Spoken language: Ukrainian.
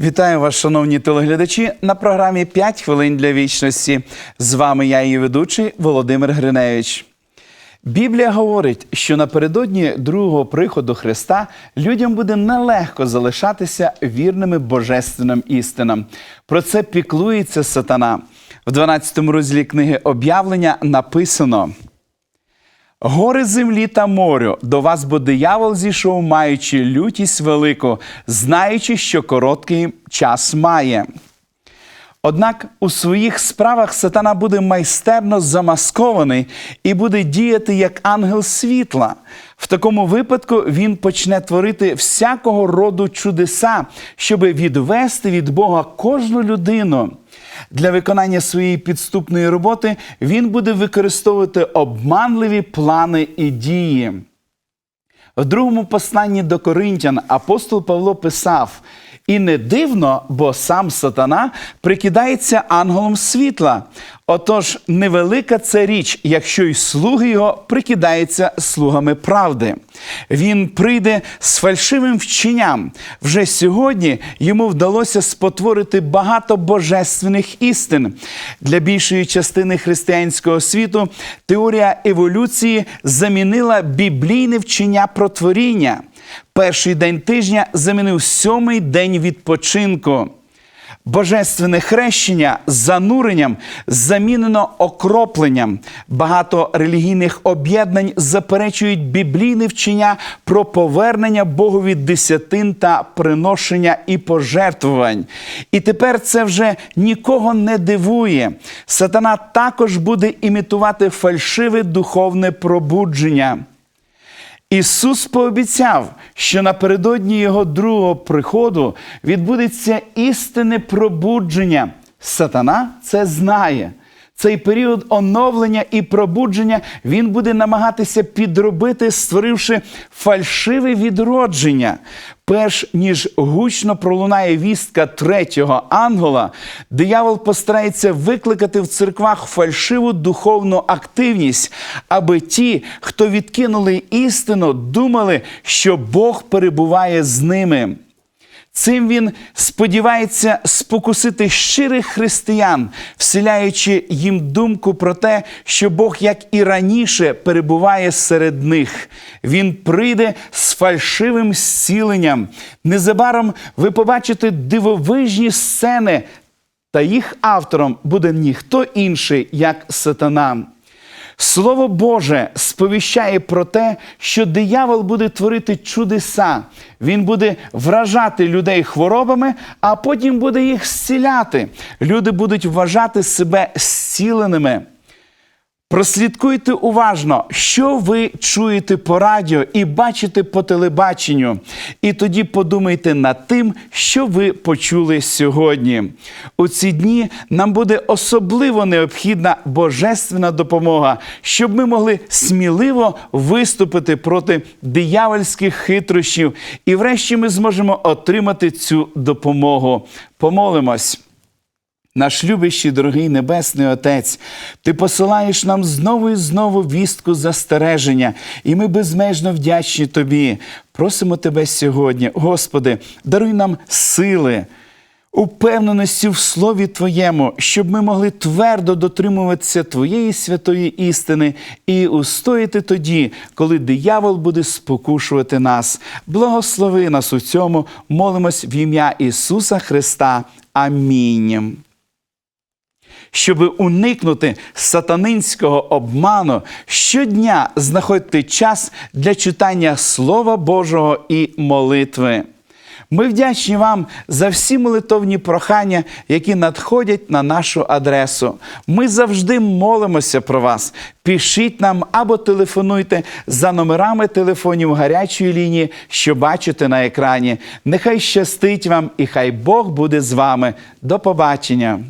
Вітаю вас, шановні телеглядачі, на програмі «5 хвилин для вічності. З вами я, її ведучий Володимир Гриневич. Біблія говорить, що напередодні другого приходу Христа людям буде нелегко залишатися вірними божественним істинам. Про це піклується сатана. В 12 розділі книги об'явлення написано. Гори землі та морю, до вас бо диявол зійшов, маючи лютість велику, знаючи, що короткий час має. Однак у своїх справах сатана буде майстерно замаскований і буде діяти як ангел світла. В такому випадку він почне творити всякого роду чудеса, щоб відвести від Бога кожну людину. Для виконання своєї підступної роботи він буде використовувати обманливі плани і дії. В другому посланні до Коринтян апостол Павло писав: І не дивно, бо сам сатана прикидається ангелом світла. Отож, невелика це річ, якщо й слуги його прикидаються слугами правди. Він прийде з фальшивим вченням. Вже сьогодні йому вдалося спотворити багато божественних істин. Для більшої частини християнського світу теорія еволюції замінила біблійне вчення про творіння. Перший день тижня замінив сьомий день відпочинку. Божественне хрещення зануренням замінено окропленням. Багато релігійних об'єднань заперечують біблійне вчення про повернення Богові десятин та приношення і пожертвувань. І тепер це вже нікого не дивує. Сатана також буде імітувати фальшиве духовне пробудження. Ісус пообіцяв, що напередодні Його другого приходу відбудеться істинне пробудження. Сатана це знає. Цей період оновлення і пробудження він буде намагатися підробити, створивши фальшиве відродження. Перш ніж гучно пролунає вістка третього ангела, диявол постарається викликати в церквах фальшиву духовну активність, аби ті, хто відкинули істину, думали, що Бог перебуває з ними. Цим він сподівається спокусити щирих християн, вселяючи їм думку про те, що Бог, як і раніше, перебуває серед них. Він прийде з фальшивим зціленням. Незабаром ви побачите дивовижні сцени, та їх автором буде ніхто інший, як сатана. Слово Боже сповіщає про те, що диявол буде творити чудеса. Він буде вражати людей хворобами, а потім буде їх зціляти. Люди будуть вважати себе зціленими. Прослідкуйте уважно, що ви чуєте по радіо і бачите по телебаченню. І тоді подумайте над тим, що ви почули сьогодні. У ці дні нам буде особливо необхідна божественна допомога, щоб ми могли сміливо виступити проти диявольських хитрощів. І врешті ми зможемо отримати цю допомогу. Помолимось. Наш любящий, дорогий Небесний Отець, Ти посилаєш нам знову і знову вістку застереження, і ми безмежно вдячні Тобі. Просимо Тебе сьогодні, Господи, даруй нам сили, упевненості в Слові Твоєму, щоб ми могли твердо дотримуватися Твоєї святої істини і устояти тоді, коли диявол буде спокушувати нас. Благослови нас у цьому, молимось в ім'я Ісуса Христа. Амінь. Щоб уникнути сатанинського обману, щодня знаходьте час для читання Слова Божого і молитви. Ми вдячні вам за всі молитовні прохання, які надходять на нашу адресу. Ми завжди молимося про вас. Пишіть нам або телефонуйте за номерами телефонів гарячої лінії, що бачите на екрані. Нехай щастить вам і хай Бог буде з вами. До побачення!